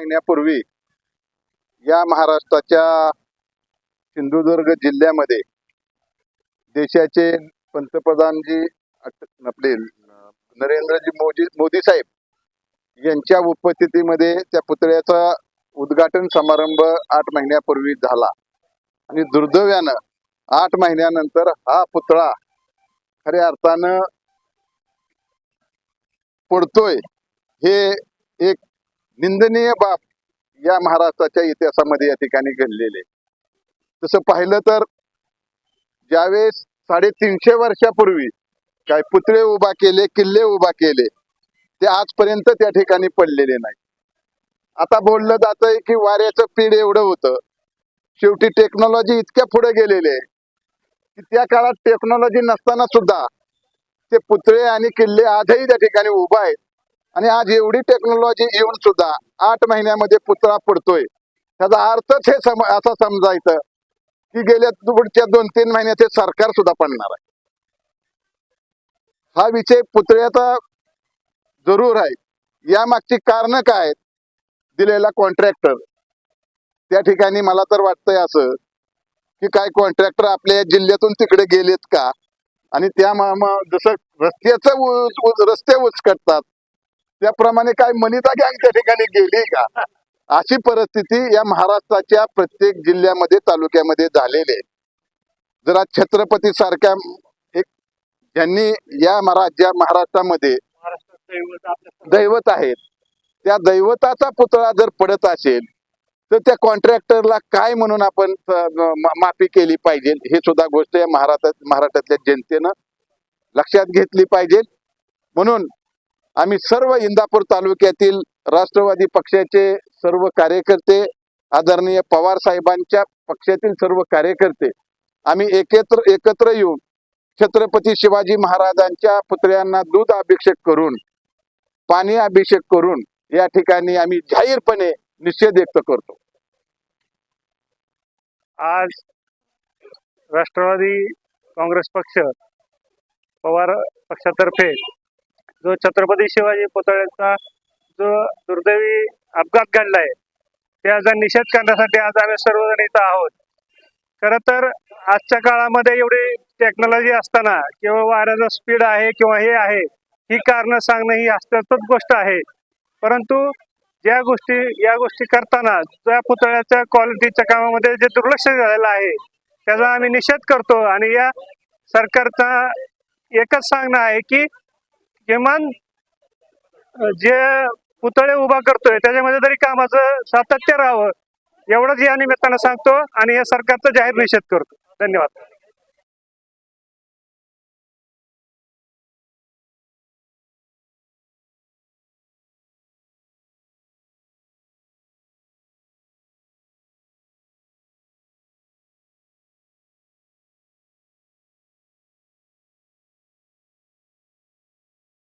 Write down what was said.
सांगण्यापूर्वी या महाराष्ट्राच्या सिंधुदुर्ग जिल्ह्यामध्ये देशाचे पंतप्रधान जी आपले नरेंद्रजी मोदी मोदी साहेब यांच्या उपस्थितीमध्ये त्या पुतळ्याचा उद्घाटन समारंभ आठ महिन्यापूर्वी झाला. आणि दुर्दैव्यानं आठ महिन्यानंतर हा पुतळा खऱ्या अर्थानं पडतोय हे एक निंदनीय बाब या महाराष्ट्राच्या इतिहासामध्ये या ठिकाणी घडलेले. तसं पाहिलं तर ज्यावेळेस साडेतीनशे वर्षापूर्वी काय पुतळे उभा केले किल्ले उभा केले ते आजपर्यंत त्या ठिकाणी पडलेले नाही. आता बोललं जातंय की वाऱ्याचं पीड एवढं होतं. शेवटी टेक्नॉलॉजी इतक्या पुढे गेलेले की त्या काळात टेक्नॉलॉजी नसताना सुद्धा ते पुतळे आणि किल्ले आजही त्या ठिकाणी उभा आहेत. आणि आज एवढी टेक्नॉलॉजी येऊन सुद्धा आठ महिन्यामध्ये पुतळा पडतोय. त्याचा अर्थच हे सम असा समजायचं की गेल्या पुढच्या दोन तीन महिन्यात हे सरकार सुद्धा पडणार आहे. हा विषय पुतळ्याचा जरूर आहे. या मागची कारण काय आहेत? दिलेला कॉन्ट्रॅक्टर त्या ठिकाणी मला तर वाटतंय असं की काय कॉन्ट्रॅक्टर आपल्या जिल्ह्यातून तिकडे गेलेत का? आणि त्या जसं रस्त्याचं रस्ते उचकटतात त्याप्रमाणे काय मनिता गँग त्या ठिकाणी गेली का? अशी परिस्थिती या महाराष्ट्राच्या प्रत्येक जिल्ह्यामध्ये तालुक्यामध्ये झालेली आहे. जरा छत्रपती सारख्या एक ज्यांनी या महाराज्या महाराष्ट्रामध्ये दैवत आहेत त्या दैवताचा पुतळा जर पडत असेल तर त्या कॉन्ट्रॅक्टरला काय म्हणून आपण माफी केली पाहिजे? हे सुद्धा गोष्ट या महाराष्ट्रात महाराष्ट्रातल्या जनतेनं लक्षात घेतली पाहिजे. म्हणून आम्ही सर्व इंदापूर तालुक्यातील राष्ट्रवादी पक्षाचे सर्व कार्यकर्ते आदरणीय पवार साहेबांच्या पक्षातील सर्व कार्यकर्ते आम्ही एकत्र एकत्र येऊन छत्रपती शिवाजी महाराजांच्या पुतळ्यांना दूध अभिषेक करून पाणी अभिषेक करून या ठिकाणी आम्ही जाहीरपणे निषेध व्यक्त करतो. आज राष्ट्रवादी काँग्रेस पक्ष पवार पक्षातर्फे जो छत्रपती शिवाजी पुतळ्याचा जो दुर्दैवी अपघात घडलाय त्याचा निषेध करण्यासाठी आज आम्ही सर्वजण इथं आहोत. खर तर आजच्या काळामध्ये एवढी टेक्नॉलॉजी असताना किंवा वाऱ्याचा स्पीड आहे किंवा हे आहे ही कारण सांगणं ही अस्तित्वच गोष्ट आहे. परंतु ज्या गोष्टी या गोष्टी करताना त्या पुतळ्याच्या क्वालिटीच्या कामामध्ये जे दुर्लक्ष झालेलं आहे त्याचा आम्ही निषेध करतो आणि या सरकारचा एकच सांगणं आहे की किमान जे पुतळे उभा करतोय त्याच्यामध्ये तरी कामाचं सातत्य राहावं एवढंच या निमित्तानं सांगतो आणि या सरकारचा जाहीर निषेध करतो. धन्यवाद.